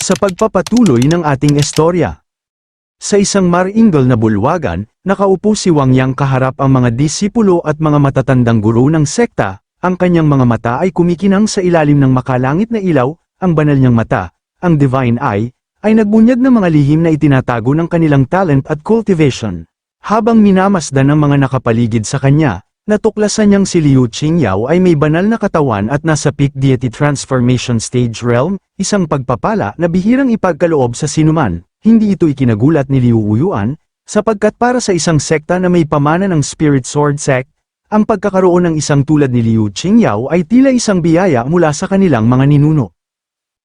Sa pagpapatuloy ng ating istorya. Sa isang maringal na bulwagan, nakaupo si Wang Yang kaharap ang mga disipulo at mga matatandang guro ng sekta, ang kanyang mga mata ay kumikinang sa ilalim ng makalangit na ilaw, ang banal niyang mata, ang divine eye, ay nagbunyag ng mga lihim na itinatago ng kanilang talent at cultivation. Habang minamasdan ng mga nakapaligid sa kanya, natuklasan niyang si Liu Qingyao ay may banal na katawan at nasa peak deity transformation stage realm, isang pagpapala na bihirang ipagkaloob sa sinuman. Hindi ito ikinagulat ni Liu Wuyuan, sapagkat para sa isang sekta na may pamana ng Spirit Sword Sect, ang pagkakaroon ng isang tulad ni Liu Qingyao ay tila isang biyaya mula sa kanilang mga ninuno.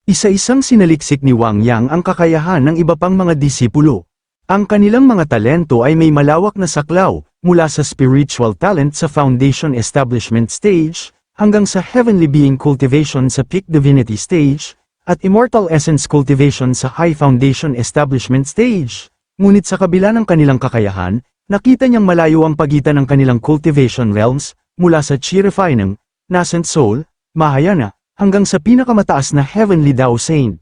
Isa-isang sinaliksik ni Wang Yang ang kakayahan ng iba pang mga disipulo. Ang kanilang mga talento ay may malawak na saklaw, mula sa spiritual talent sa foundation establishment stage, hanggang sa heavenly being cultivation sa peak divinity stage, at immortal essence cultivation sa high foundation establishment stage. Ngunit sa kabila ng kanilang kakayahan, nakita niyang malayo ang pagitan ng kanilang cultivation realms, mula sa chi refining, nascent soul, Mahayana, hanggang sa pinakamataas na heavenly Tao Saint.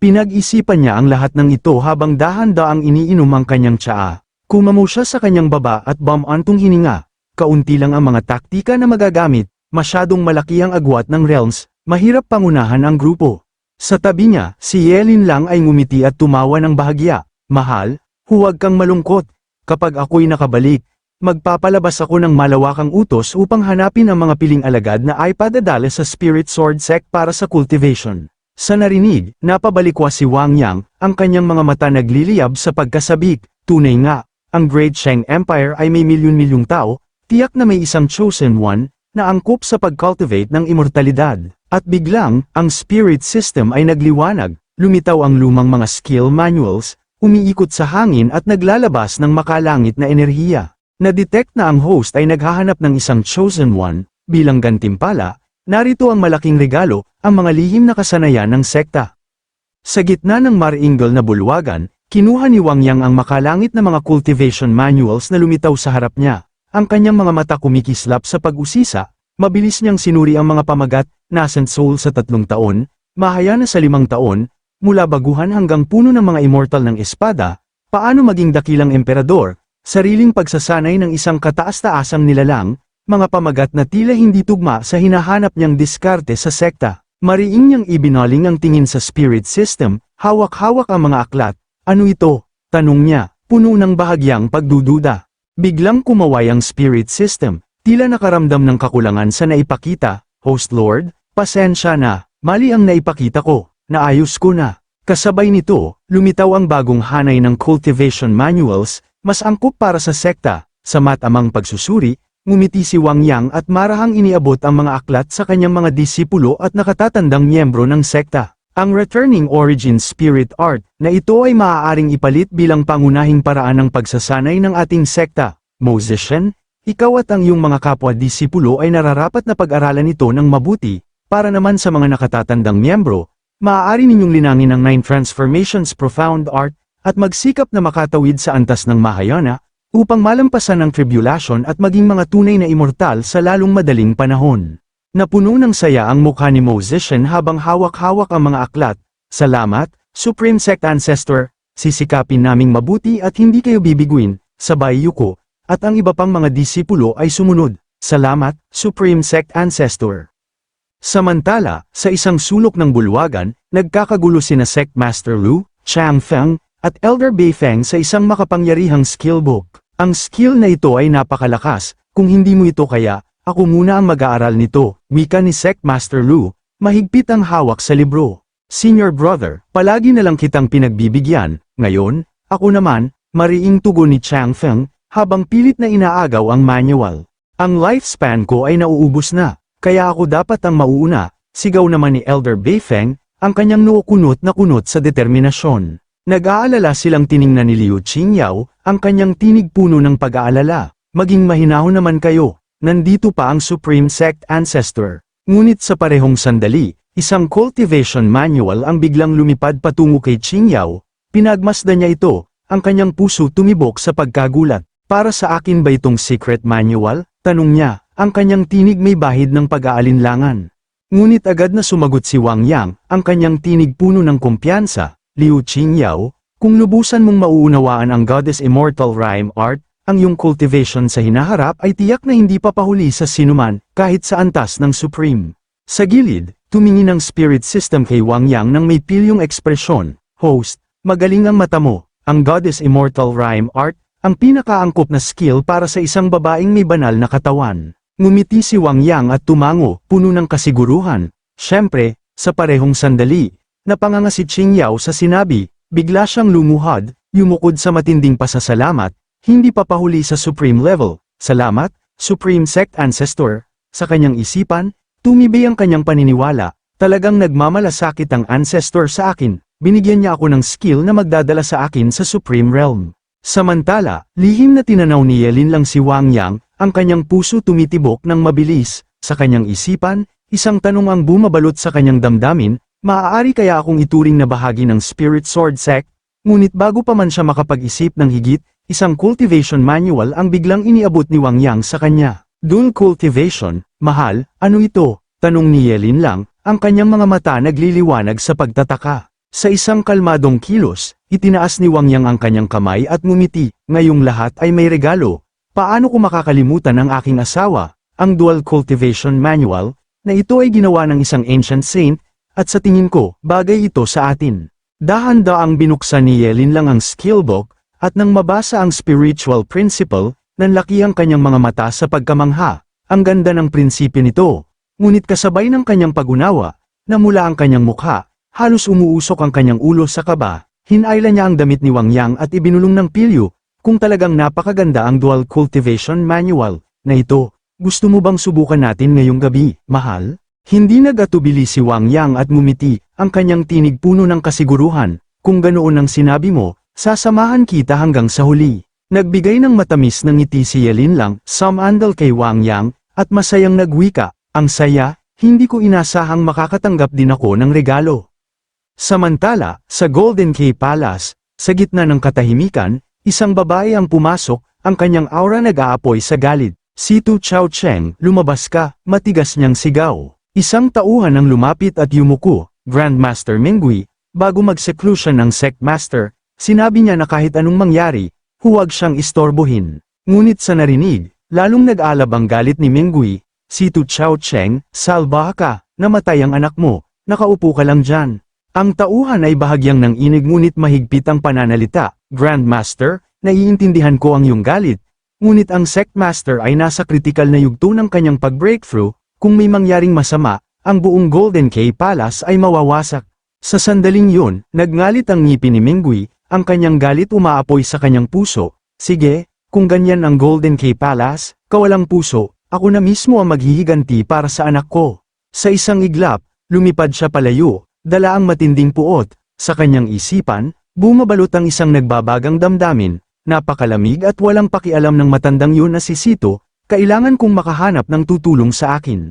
Pinag-isipan niya ang lahat ng ito habang dahan-daang iniinom ang kanyang tsaa. Kumamo siya sa kanyang baba at bumantong hininga. Kaunti lang ang mga taktika na magagamit, masyadong malaki ang agwat ng realms, mahirap pangunahan ang grupo. Sa tabi niya, si Yelin lang ay ngumiti at tumawa ng bahagya. Mahal, huwag kang malungkot. Kapag ako'y nakabalik, magpapalabas ako ng malawakang utos upang hanapin ang mga piling alagad na ay padadala sa Spirit Sword Sect para sa cultivation. Sa narinig, napabalikwa si Wang Yang, ang kanyang mga mata nagliliyab sa pagkasabik, tunay nga, ang Great Shang Empire ay may milyon-milyong tao, tiyak na may isang chosen one, na angkop sa pag-cultivate ng immortalidad. At biglang, ang spirit system ay nagliwanag, lumitaw ang lumang mga skill manuals, umiikot sa hangin at naglalabas ng makalangit na enerhiya. Na-detect na ang host ay naghahanap ng isang chosen one, bilang gantimpala, narito ang malaking regalo, ang mga lihim na kasanayan ng sekta. Sa gitna ng maringal na bulwagan, kinuha ni Wang Yang ang makalangit na mga cultivation manuals na lumitaw sa harap niya. Ang kanyang mga mata kumikislap sa pag-usisa, mabilis niyang sinuri ang mga pamagat, nascent soul sa tatlong taon, mahayana sa limang taon, mula baguhan hanggang puno ng mga immortal ng espada, paano maging dakilang emperador, sariling pagsasanay ng isang kataas-taasang nilalang, mga pamagat na tila hindi tugma sa hinahanap niyang diskarte sa sekta. Mariing niyang ibinaling ang tingin sa spirit system, hawak-hawak ang mga aklat. Ano ito? Tanong niya, puno ng bahagyang pagdududa. Biglang kumaway ang spirit system, tila nakaramdam ng kakulangan sa naipakita, Host Lord, pasensya na, mali ang naipakita ko, naayos ko na. Kasabay nito, lumitaw ang bagong hanay ng cultivation manuals, mas angkop para sa sekta, sa matamang pagsusuri, ngumiti si Wang Yang at marahang iniabot ang mga aklat sa kanyang mga disipulo at nakatatandang miyembro ng sekta. Ang Returning Origin Spirit Art na ito ay maaaring ipalit bilang pangunahing paraan ng pagsasanay ng ating sekta. Musician, ikaw at ang iyong mga kapwa-disipulo ay nararapat na pag-aralan ito ng mabuti, para naman sa mga nakatatandang miyembro, maaari ninyong linangin ang Nine Transformations Profound Art, at magsikap na makatawid sa antas ng Mahayana, upang malampasan ang tribulation at maging mga tunay na immortal sa lalong madaling panahon. Napuno ng saya ang mukha ni Musician habang hawak-hawak ang mga aklat. Salamat, Supreme Sect Ancestor, sisikapin naming mabuti at hindi kayo bibiguin, sabay yuko, at ang iba pang mga disipulo ay sumunod. Salamat, Supreme Sect Ancestor. Samantala, sa isang sulok ng bulwagan, nagkakagulo sina Sect Master Lu, Chang Feng, at Elder Bei Feng sa isang makapangyarihang skill book. Ang skill na ito ay napakalakas, kung hindi mo ito kaya, ako muna ang mag-aaral nito, wika ni Sect Master Lu, mahigpit ang hawak sa libro. Senior brother, palagi na lang kitang pinagbibigyan, ngayon, ako naman, mariing tugon ni Chang Feng, habang pilit na inaagaw ang manual. Ang lifespan ko ay nauubos na, kaya ako dapat ang mauuna, sigaw naman ni Elder Bei Feng, ang kanyang noo kunot na kunot sa determinasyon. Nag-aalala silang tiningnan ni Liu Qingyao, ang kanyang tinig puno ng pag-aalala. Maging mahinahon naman kayo, nandito pa ang Supreme Sect Ancestor. Ngunit sa parehong sandali, isang cultivation manual ang biglang lumipad patungo kay Qingyao, pinagmasdan niya ito, ang kanyang puso tumibok sa pagkagulat. Para sa akin ba itong secret manual? Tanong niya, ang kanyang tinig may bahid ng pag-aalinlangan. Ngunit agad na sumagot si Wang Yang, ang kanyang tinig puno ng kumpiyansa, Liu Qingyao, kung lubusan mong mauunawaan ang Goddess Immortal Rhyme Art, ang iyong cultivation sa hinaharap ay tiyak na hindi papahuli sa sinuman, kahit sa antas ng Supreme. Sa gilid, tumingin ang spirit system kay Wang Yang ng may pilyong ekspresyon, Host, magaling ang mata mo, ang Goddess Immortal Rhyme Art, ang pinakaangkop na skill para sa isang babaeng may banal na katawan. Ngumiti si Wang Yang at tumango, puno ng kasiguruhan. Siyempre, sa parehong sandali, napanganga si Qing Yao sa sinabi, bigla siyang lumuhad, yumukod sa matinding pasasalamat, hindi papahuli sa supreme level, salamat, supreme sect ancestor, sa kanyang isipan, tumibay ang kanyang paniniwala, talagang nagmamalasakit ang ancestor sa akin, binigyan niya ako ng skill na magdadala sa akin sa supreme realm. Samantala, lihim na tinanaw ni Yelin lang si Wang Yang, ang kanyang puso tumitibok ng mabilis, sa kanyang isipan, isang tanong ang bumabalot sa kanyang damdamin, maaari kaya akong ituring na bahagi ng Spirit Sword Sect? Ngunit bago pa man siya makapag-isip ng higit, isang cultivation manual ang biglang iniabot ni Wang Yang sa kanya. Dual cultivation, mahal, ano ito? Tanong ni Yelin lang, ang kanyang mga mata nagliliwanag sa pagtataka. Sa isang kalmadong kilos, itinaas ni Wang Yang ang kanyang kamay at ngumiti, ngayong lahat ay may regalo, Paano ko makakalimutan ang aking asawa, ang Dual Cultivation Manual, na ito ay ginawa ng isang ancient saint, at sa tingin ko, bagay ito sa atin. Dahan-daang binuksan ni Yelin lang ang skillbook, at nang mabasa ang spiritual principle, nanlaki ang kanyang mga mata sa pagkamangha. Ang ganda ng prinsipyo nito, ngunit kasabay ng kanyang pagunawa, namula ang kanyang mukha, halos umuusok ang kanyang ulo sa kaba, hinayla niya ang damit ni Wang Yang at ibinulong ng pilyo, kung talagang napakaganda ang Dual Cultivation Manual, na ito, gusto mo bang subukan natin ngayong gabi, mahal? Hindi nagatubili si Wang Yang at ngumiti, ang kanyang tinig puno ng kasiguruhan, kung ganoon ang sinabi mo, sasamahan kita hanggang sa huli. Nagbigay ng matamis ng ngiti si Yelin lang, samandal kay Wang Yang, at masayang nagwika, ang saya, hindi ko inasahang makakatanggap din ako ng regalo. Samantala, sa Golden Key Palace, sa gitna ng katahimikan, Isang babae ang pumasok, ang kanyang aura nag-aapoy sa galit. Si Tu Chao Cheng, lumabas ka, matigas niyang sigaw. Isang tauhan ang lumapit at yumuko, Grandmaster Mingui, bago mag-seclusion ng Sect Master, sinabi niya na kahit anong mangyari, huwag siyang istorbohin. Ngunit sa narinig, lalong nag-alab ang galit ni Mingui, si Tu Chao Cheng, salba ka, namatay ang anak mo, nakaupo ka lang dyan. Ang tauhan ay bahagyang ng inig ngunit mahigpit ang pananalita, Grandmaster, naiintindihan ko ang iyong galit, ngunit ang Sect Master ay nasa critical na yugto ng kanyang pag-breakthrough, kung may mangyaring masama, ang buong Golden Key Palace ay mawawasak. Sa sandaling yun, nagngalit ang ngipin ni Mingui, ang kanyang galit umaapoy sa kanyang puso, sige, kung ganyan ang Golden Key Palace, kawalang puso, ako na mismo ang maghihiganti para sa anak ko. Sa isang iglap, lumipad siya palayo, dala ang matinding puot, sa kanyang isipan, Bumabalot ang isang nagbabagang damdamin, napakalamig at walang pakialam ng matandang yun na si Sito, kailangan kong makahanap ng tutulong sa akin.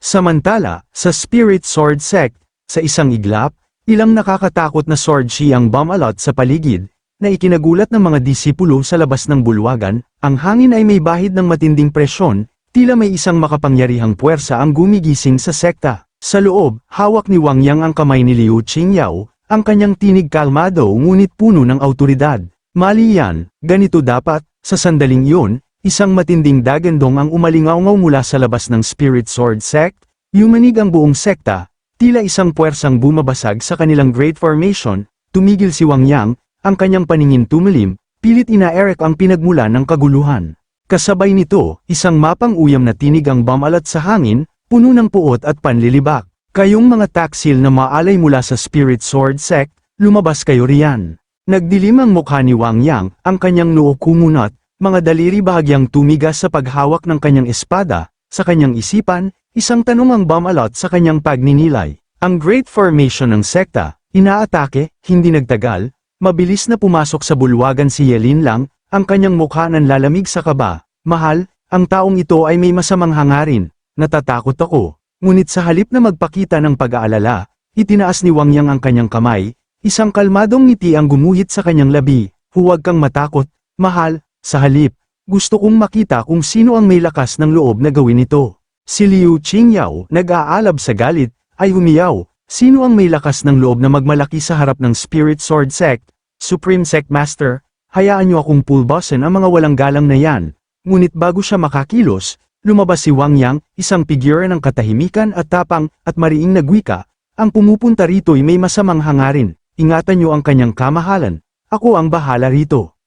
Samantala, sa Spirit Sword Sect, sa isang iglap, ilang nakakatakot na sword shi ang bumalot sa paligid, na ikinagulat ng mga disipulo sa labas ng bulwagan, ang hangin ay may bahid ng matinding presyon, tila may isang makapangyarihang puwersa ang gumigising sa sekta. Sa loob, hawak ni Wang Yang ang kamay ni Liu Qingyao, ang kanyang tinig kalmado ngunit puno ng autoridad. Mali yan, ganito dapat, sa sandaling yun, isang matinding dagandong ang umalingaw mula sa labas ng Spirit Sword Sect, yumanig ang buong sekta, tila isang puwersang bumabasag sa kanilang Great Formation, tumigil si Wang Yang, ang kanyang paningin tumilim, pilit ina-erek ang pinagmula ng kaguluhan. Kasabay nito, isang mapang uyam na tinig ang bamalat sa hangin, puno ng puot at panlilibak. Kayong mga taksil na maalay mula sa Spirit Sword Sect, lumabas kayo riyan. Nagdilim ang mukha ni Wang Yang, ang kanyang noo kumunat, mga daliri bahagyang tumigas sa paghawak ng kanyang espada, sa kanyang isipan, isang tanong ang bumalot sa kanyang pagninilay. Ang Great Formation ng sekta, inaatake, hindi nagtagal, mabilis na pumasok sa bulwagan si Yelin lang, ang kanyang mukha nanlalamig sa kaba. Mahal, ang taong ito ay may masamang hangarin, natatakot ako. Ngunit sa halip na magpakita ng pag-aalala, itinaas ni Wang Yang ang kanyang kamay, isang kalmadong ngiti ang gumuhit sa kanyang labi, huwag kang matakot, mahal, sa halip, gusto kong makita kung sino ang may lakas ng loob na gawin ito. Si Liu Qingyao, nag-aalab sa galit, ay humiyaw, sino ang may lakas ng loob na magmalaki sa harap ng Spirit Sword Sect, Supreme Sect Master, hayaan niyo akong pulbasin ang mga walang galang na yan. Ngunit bago siya makakilos, lumabas si Wang Yang, isang figure ng katahimikan at tapang, at mariing nagwika, ang pumupunta rito'y may masamang hangarin, ingatan niyo ang kanyang kamahalan, ako ang bahala rito.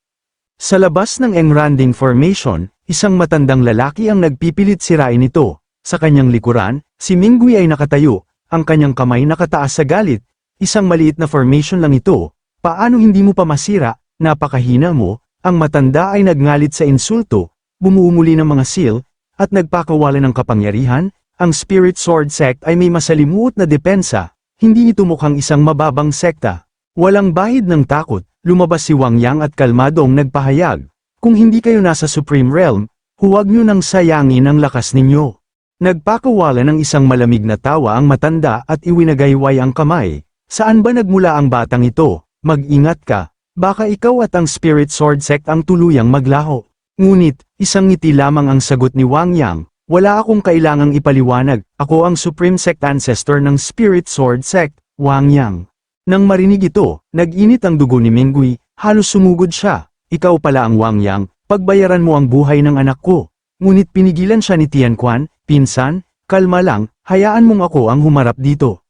Sa labas ng Engranding Formation, isang matandang lalaki ang nagpipilit sirain ito. Sa kanyang likuran, si Mingui ay nakatayo, ang kanyang kamay nakataas sa galit. Isang maliit na formation lang ito. Paano hindi mo pa masira, napakahina mo, ang matanda ay nagngalit sa insulto, bumuumuli ng mga seal, at nagpakawala ng kapangyarihan, ang Spirit Sword Sect ay may masalimuot na depensa, hindi ito mukhang isang mababang sekta. Walang bahid ng takot, lumabas si Wang Yang at kalmadong nagpahayag. Kung hindi kayo nasa Supreme Realm, huwag nyo nang sayangin ang lakas ninyo. Nagpakawala ng isang malamig na tawa ang matanda at iwinagayway ang kamay. Saan ba nagmula ang batang ito? Mag-ingat ka. Baka ikaw at ang Spirit Sword Sect ang tuluyang maglaho. Ngunit, isang ngiti lamang ang sagot ni Wang Yang. Wala akong kailangang ipaliwanag. Ako ang Supreme Sect Ancestor ng Spirit Sword Sect, Wang Yang. Nang marinig ito, nag-init ang dugo ni Mengui, halos sumugod siya. Ikaw pala ang Wang Yang, pagbayaran mo ang buhay ng anak ko. Ngunit pinigilan siya ni Tian Quan, Pinsan, kalma lang, hayaan mong ako ang humarap dito.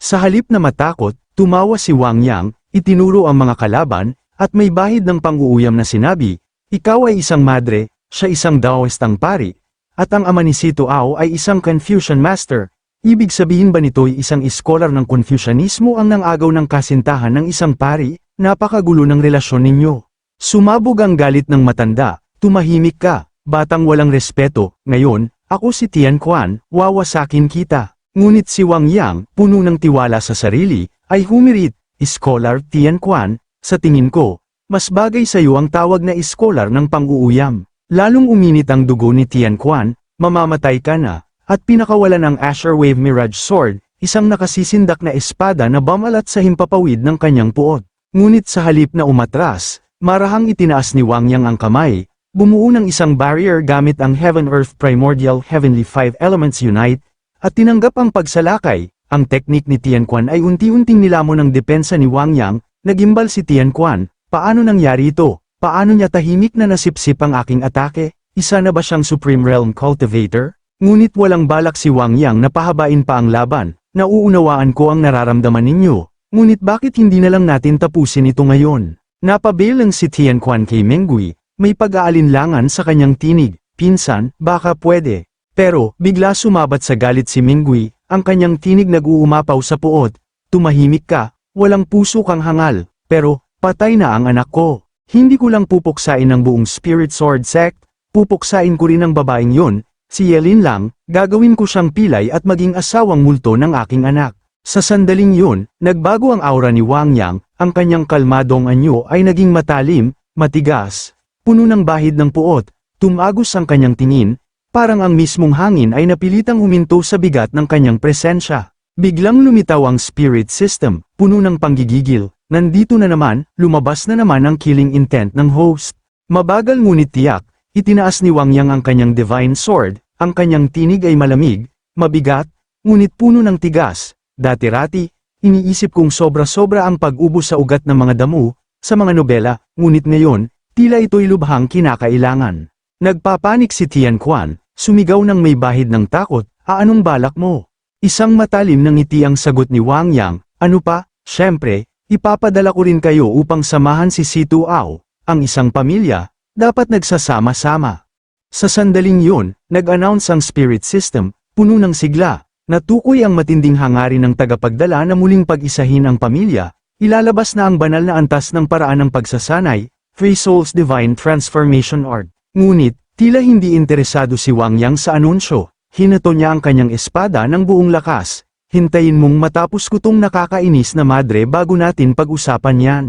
Sa halip na matakot, tumawa si Wang Yang, itinuro ang mga kalaban, at may bahid ng pang-uuyam na sinabi, Ikaw ay isang madre, siya isang Daoistang pari, at ang ama ni Sito Ao ay isang Confucian master. Ibig sabihin ba nito'y isang iskolar ng Confucianismo ang nangagaw ng kasintahan ng isang pari? Napakagulo ng relasyon ninyo. Sumabog ang galit ng matanda, tumahimik ka, batang walang respeto, ngayon, ako si Tian Quan, wawasakin kita. Ngunit si Wang Yang, puno ng tiwala sa sarili, ay humirit, Scholar Tian Quan, sa tingin ko, mas bagay sa iyo ang tawag na scholar ng pang-uuyam. Lalong uminit ang dugo ni Tian Quan, mamamatay ka na, at pinakawalan ang Asher Wave Mirage Sword, isang nakasisindak na espada na bamalat sa himpapawid ng kanyang puot. Ngunit sa halip na umatras, marahang itinaas ni Wang Yang ang kamay, Bumuo ng isang barrier gamit ang Heaven-Earth Primordial Heavenly Five Elements Unite, at tinanggap ang pagsalakay, ang teknik ni Tian Quan ay unti-unting nilamon ng depensa ni Wang Yang, nagimbal si Tian Quan, paano nangyari ito, paano niya tahimik na nasipsip ang aking atake, isa na ba siyang Supreme Realm Cultivator? Ngunit walang balak si Wang Yang na pahabain pa ang laban, nauunawaan ko ang nararamdaman ninyo, ngunit bakit hindi na lang natin tapusin ito ngayon? Napabail ang si Tian Quan kay Mengui, may pag-aalinlangan sa kanyang tinig, pinsan, baka pwede. Pero, bigla sumabat sa galit si Mingui, ang kanyang tinig nag-uumapaw sa puot, tumahimik ka, walang puso kang hangal, pero, patay na ang anak ko. Hindi ko lang pupuksain ng buong Spirit Sword Sect, pupuksain ko rin ang babaeng yon, si Yelin lang, gagawin ko siyang pilay at maging asawang multo ng aking anak. Sa sandaling yun, nagbago ang aura ni Wang Yang, ang kanyang kalmadong anyo ay naging matalim, matigas, Puno ng bahid ng puot, tumagos ang kanyang tingin, parang ang mismong hangin ay napilitang huminto sa bigat ng kanyang presensya. Biglang lumitaw ang spirit system, puno ng panggigigil, nandito na naman, lumabas na naman ang killing intent ng host. Mabagal ngunit tiyak, itinaas ni Wang Yang ang kanyang divine sword, ang kanyang tinig ay malamig, mabigat, ngunit puno ng tigas, dati-rati, iniisip kong sobra-sobra ang pag-ubos sa ugat ng mga damo, sa mga nobela, ngunit ngayon, Tila ito'y lubhang kinakailangan. Nagpapanik si Tian Quan, sumigaw ng may bahid ng takot, aanong balak mo? Isang matalim ng ngiti ang sagot ni Wang Yang, ano pa, syempre, ipapadala ko rin kayo upang samahan si Situ Ao, ang isang pamilya, dapat nagsasama-sama. Sa sandaling yun, nag-announce ang spirit system, puno ng sigla, natukoy ang matinding hangarin ng tagapagdala na muling pag-isahin ang pamilya, ilalabas na ang banal na antas ng paraan ng pagsasanay, Free Soul's Divine Transformation Art. Ngunit, tila hindi interesado si Wang Yang sa anunsyo. Hinato niya ang kanyang espada ng buong lakas. Hintayin mong matapos ko tong nakakainis na madre bago natin pag-usapan yan.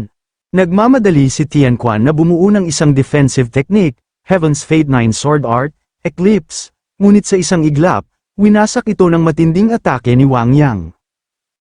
Nagmamadali si Tian Quan na bumuo ng isang defensive technique, Heaven's Fate 9 Sword Art, Eclipse. Ngunit sa isang iglap, winasak ito ng matinding atake ni Wang Yang.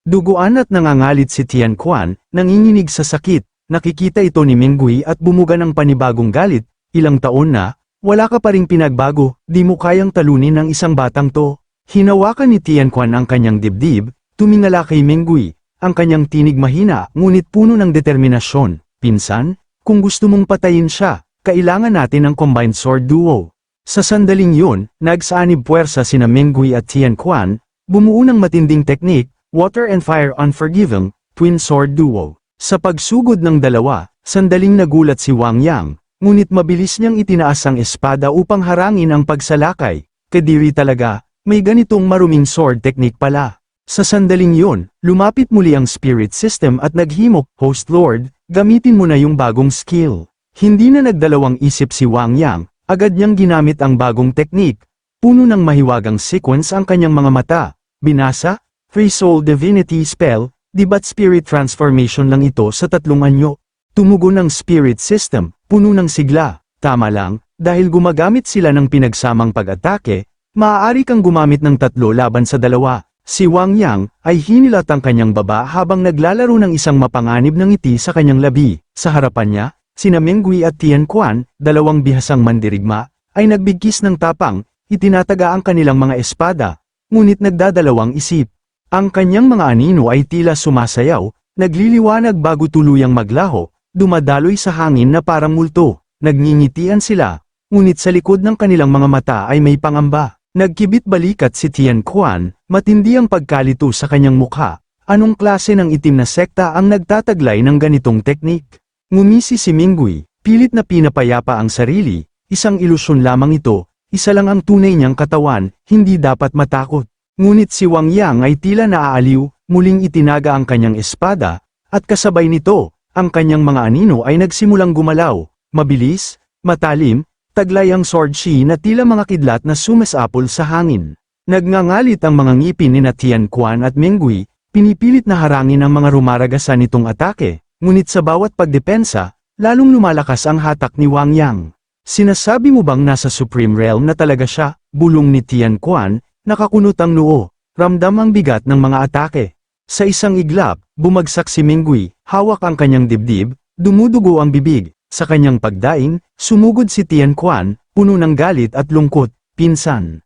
Duguan at nangangalit si Tian Quan, nanginginig sa sakit, Nakikita ito ni Mingui at bumuga ng panibagong galit, ilang taon na, wala ka pa ring pinagbago, di mo kayang talunin ng isang batang to. Hinawakan ni Tian Quan ang kanyang dibdib, tumingala kay Mengui, ang kanyang tinig mahina, ngunit puno ng determinasyon. Pinsan, kung gusto mong patayin siya, kailangan natin ng combined sword duo. Sa sandaling yun, nagsaanib puwersa sina Mengui at Tian Quan, bumuo ng matinding teknik, Water and Fire Unforgiven, Twin Sword Duo. Sa pagsugod ng dalawa, sandaling nagulat si Wang Yang, ngunit mabilis niyang itinaas ang espada upang harangin ang pagsalakay. Kadiri talaga, may ganitong maruming sword technique pala. Sa sandaling yun, lumapit muli ang spirit system at naghimok, Host Lord, gamitin mo na yung bagong skill. Hindi na nagdalawang isip si Wang Yang, agad niyang ginamit ang bagong technique. Puno ng mahiwagang sequence ang kanyang mga mata. Binasa, Free Soul Divinity Spell, di ba't spirit transformation lang ito sa tatlong anyo? Tumugon ang spirit system, puno ng sigla. Tama lang, dahil gumagamit sila ng pinagsamang pag-atake, maaari kang gumamit ng tatlo laban sa dalawa. Si Wang Yang ay hinilat ang kanyang baba habang naglalaro ng isang mapanganib ng ngiti sa kanyang labi. Sa harapan niya, sina Mengui at Tian Quan, dalawang bihasang mandirigma, ay nagbigkis ng tapang, itinataga ang kanilang mga espada, ngunit nagdadalawang isip. Ang kanyang mga anino ay tila sumasayaw, nagliliwanag bago tuluyang maglaho, dumadaloy sa hangin na parang multo, nagngingitian sila, ngunit sa likod ng kanilang mga mata ay may pangamba. Nagkibit balikat si Tian Quan, matindi ang pagkalito sa kanyang mukha. Anong klase ng itim na sekta ang nagtataglay ng ganitong teknik? Ngumisi si Mingui, pilit na pinapayapa ang sarili, isang ilusyon lamang ito, isa lang ang tunay niyang katawan, hindi dapat matakot. Ngunit si Wang Yang ay tila naaaliw, muling itinaga ang kanyang espada, at kasabay nito, ang kanyang mga anino ay nagsimulang gumalaw, mabilis, matalim, taglay ang sword shi na tila mga kidlat na sumasapol sa hangin. Nagngangalit ang mga ngipin ni Tian Quan at Mengui, pinipilit na harangin ang mga rumaragasan nitong atake, ngunit sa bawat pagdepensa, lalong lumalakas ang hatak ni Wang Yang. Sinasabi mo bang nasa Supreme Realm na talaga siya, bulong ni Tian Quan, nakakunot ang noo, ramdam ang bigat ng mga atake. Sa isang iglap, bumagsak si Mingui, hawak ang kanyang dibdib, dumudugo ang bibig, sa kanyang pagdaing, sumugod si Tian Quan, puno ng galit at lungkot, pinsan.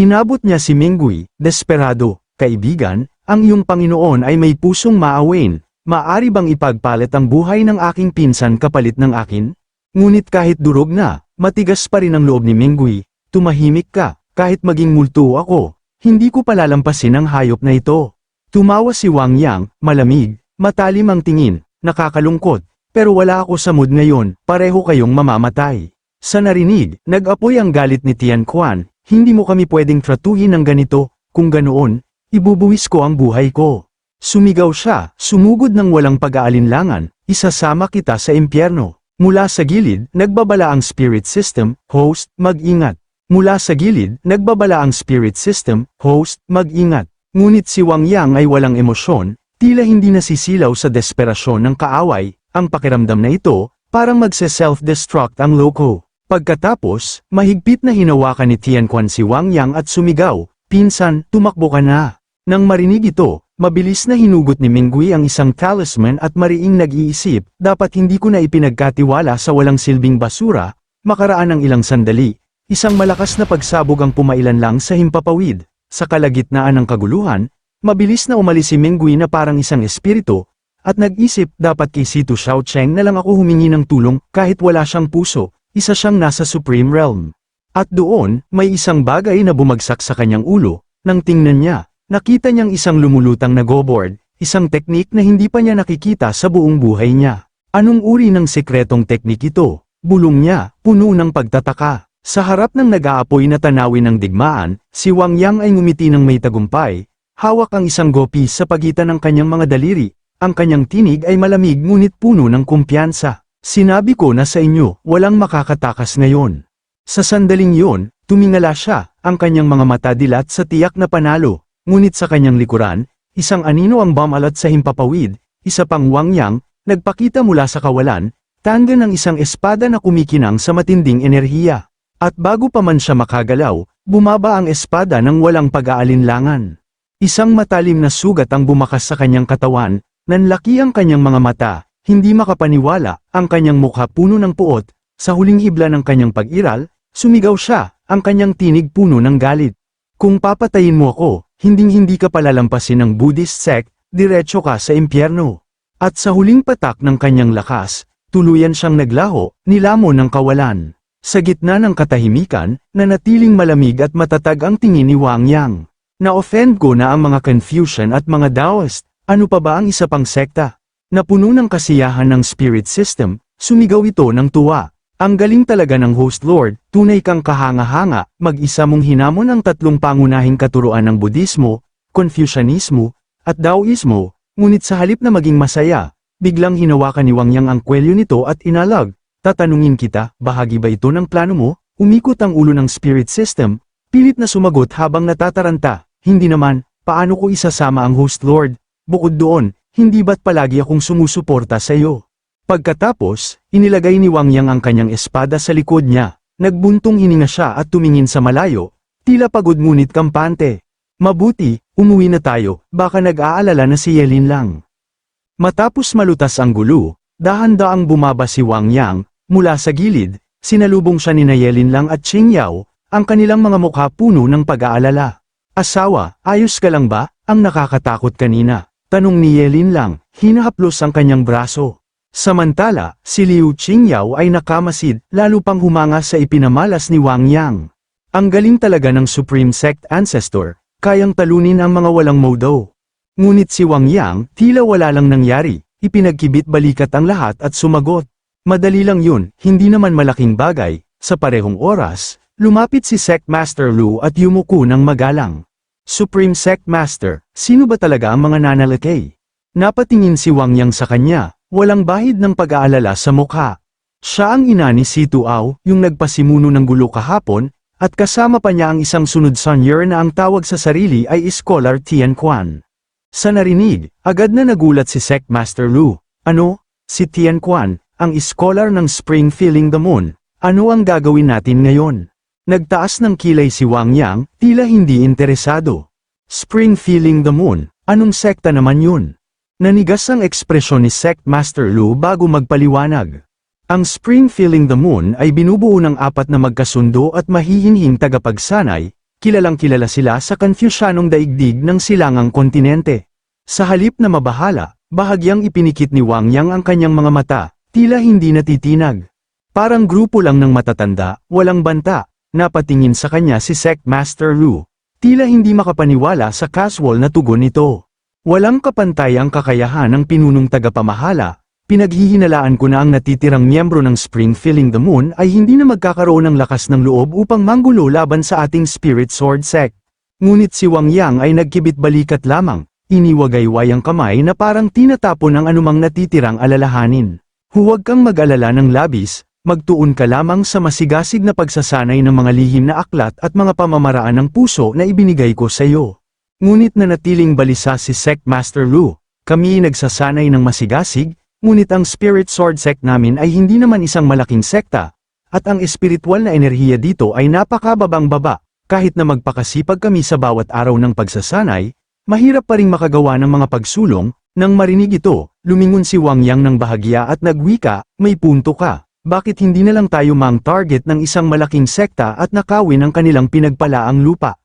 Inabot niya si Mingui, desperado, kaibigan, ang iyong Panginoon ay may pusong maawain, maari bang ipagpalit ang buhay ng aking pinsan kapalit ng akin? Ngunit kahit durog na, matigas pa rin ang loob ni Mingui, tumahimik ka, kahit maging multo ako, hindi ko palalampasin ang hayop na ito. Tumawa si Wang Yang, malamig, matalim ang tingin, nakakalungkot, pero wala ako sa mood ngayon, pareho kayong mamamatay. Sa narinig, nag-apoy ang galit ni Tian Quan, hindi mo kami pwedeng tratuhin ng ganito, kung ganoon, ibubuwis ko ang buhay ko. Sumigaw siya, sumugod ng walang pag-aalinlangan, isasama kita sa impyerno. Mula sa gilid, nagbabala ang spirit system, host, mag-ingat. Mula sa gilid, nagbabala ang spirit system, host, mag-ingat. Ngunit si Wang Yang ay walang emosyon, tila hindi nasisilaw sa desperasyon ng kaaway, ang pakiramdam na ito, parang magse-self-destruct ang loko. Pagkatapos, mahigpit na hinawakan ni Tian Quan si Wang Yang at sumigaw, Pinsan, tumakbo ka na. Nang marinig ito, mabilis na hinugot ni Mingui ang isang talisman at mariing nag-iisip, dapat hindi ko na ipinagkatiwala sa walang silbing basura, makaraan ng ilang sandali, isang malakas na pagsabog ang pumailan lang sa himpapawid. Sa kalagitnaan ng kaguluhan, mabilis na umalis si Mingui na parang isang espiritu, at nag-isip dapat kay Situ Xiaocheng na lang ako humingi ng tulong kahit wala siyang puso, isa siyang nasa Supreme Realm. At doon, may isang bagay na bumagsak sa kanyang ulo, nang tingnan niya, nakita niyang isang lumulutang na go-board, isang teknik na hindi pa niya nakikita sa buong buhay niya. Anong uri ng sekretong teknik ito? Bulong niya, puno ng pagtataka. Sa harap ng nag-aapoy na tanawin ng digmaan, si Wang Yang ay ngumiti ng may tagumpay, hawak ang isang gopi sa pagitan ng kanyang mga daliri, ang kanyang tinig ay malamig ngunit puno ng kumpiyansa. Sinabi ko na sa inyo, walang makakatakas ngayon. Sa sandaling yun, tumingala siya, ang kanyang mga mata dilat sa tiyak na panalo, ngunit sa kanyang likuran, isang anino ang bumalat sa himpapawid, isa pang Wang Yang, nagpakita mula sa kawalan, tanda ng isang espada na kumikinang sa matinding enerhiya. At bago pa man siya makagalaw, bumaba ang espada ng walang pag-aalinlangan. Isang matalim na sugat ang bumakas sa kanyang katawan, nanlaki ang kanyang mga mata, hindi makapaniwala, ang kanyang mukha puno ng puot, Sa huling hibla ng kanyang pag-iral, sumigaw siya, ang kanyang tinig puno ng galit. Kung papatayin mo ako, hinding-hindi ka palalampasin ng Buddhist sect, diretso ka sa impyerno. At sa huling patak ng kanyang lakas, tuluyan siyang naglaho, nilamon ng kawalan. Sa gitna ng katahimikan, nanatiling malamig at matatag ang tingin ni Wang Yang. Na-offend ko na ang mga Confucian at mga Taoist, ano pa ba ang isa pang sekta? Napuno ng kasiyahan ng spirit system, sumigaw ito ng tuwa. Ang galing talaga ng host lord, tunay kang kahanga-hanga, mag-isa mong hinamon ang tatlong pangunahing katuruan ng Budismo, Confucianismo, at Taoismo, ngunit sa halip na maging masaya, biglang hinawakan ni Wang Yang ang kwelyo nito at inalag. Tatanungin kita, bahagi ba ito ng plano mo? Umikot ang ulo ng spirit system, pilit na sumagot habang natataranta. Hindi naman, paano ko isasama ang host lord? Bukod doon, hindi ba't palagi akong sumusuporta sa iyo? Pagkatapos, inilagay ni Wang Yang ang kanyang espada sa likod niya. Nagbuntong hininga siya at tumingin sa malayo, tila pagod ngunit kampante. Mabuti, umuwi na tayo, baka nag-aalala na si Yelin lang. Matapos malutas ang gulo, dahan-daang bumaba si Wang Yang, mula sa gilid, sinalubong siya ni Nayelin lang at Ching Yao, ang kanilang mga mukha puno ng pag-aalala. Asawa, ayos ka lang ba? Ang nakakatakot kanina. Tanong ni Yelin lang, hinahaplos ang kanyang braso. Samantala, si Liu Qingyao ay nakamasid, lalo pang humanga sa ipinamalas ni Wang Yang. Ang galing talaga ng Supreme Sect Ancestor, kayang talunin ang mga walang modo. Ngunit si Wang Yang, tila wala lang nangyari, ipinagkibit balikat ang lahat at sumagot. Madali lang yun, hindi naman malaking bagay, sa parehong oras, lumapit si Sect Master Lu at yumuko ng magalang. Supreme Sect Master, sino ba talaga ang mga nanalakay? Napatingin si Wang Yang sa kanya, walang bahid ng pag-aalala sa mukha. Siya ang ina ni Si Tuao, yung nagpasimuno ng gulo kahapon, at kasama pa niya ang isang sunod sonyer na ang tawag sa sarili ay Scholar Tian Quan. Sa narinig, agad na nagulat si Sect Master Lu. Ano? Si Tian Quan, ang scholar ng Spring Feeling the Moon. Ano ang gagawin natin ngayon? Nagtaas ng kilay si Wang Yang, tila hindi interesado. Spring Feeling the Moon, anong sekta naman yun? Nanigas ang ekspresyon ni Sect Master Lu bago magpaliwanag. Ang Spring Feeling the Moon ay binubuo ng apat na magkasundo at mahihinhing tagapagsanay, kilalang kilala sila sa Confucianong daigdig ng silangang kontinente. Sa halip na mabahala, bahagyang ipinikit ni Wang Yang ang kanyang mga mata, tila hindi natitinag. Parang grupo lang ng matatanda, walang banta, napatingin sa kanya si Sect Master Lu. Tila hindi makapaniwala sa casual na tugon nito. Walang kapantay ang kakayahan ng pinunong tagapamahala, Pinaghihinalaan ko na ang natitirang miyembro ng Spring Filling the Moon ay hindi na magkakaroon ng lakas ng loob upang manggulo laban sa ating Spirit Sword Sect. Ngunit si Wang Yang ay nagkibit balikat lamang, iniwagayway ang kamay na parang tinatapon ang anumang natitirang alalahanin. Huwag kang mag-alala ng labis, magtuon ka lamang sa masigasig na pagsasanay ng mga lihim na aklat at mga pamamaraan ng puso na ibinigay ko sa iyo. Ngunit nanatiling balisa si Sect Master Lu, kami nagsasanay ng masigasig, Ngunit ang Spirit Sword Sect namin ay hindi naman isang malaking sekta, at ang espiritual na enerhiya dito ay napakababang baba, kahit na magpakasipag kami sa bawat araw ng pagsasanay, mahirap pa ring makagawa ng mga pagsulong, nang marinig ito, lumingon si Wang Yang ng bahagya at nagwika, may punto ka, bakit hindi na lang tayo mang target ng isang malaking sekta at nakawin ang kanilang pinagpalaang lupa?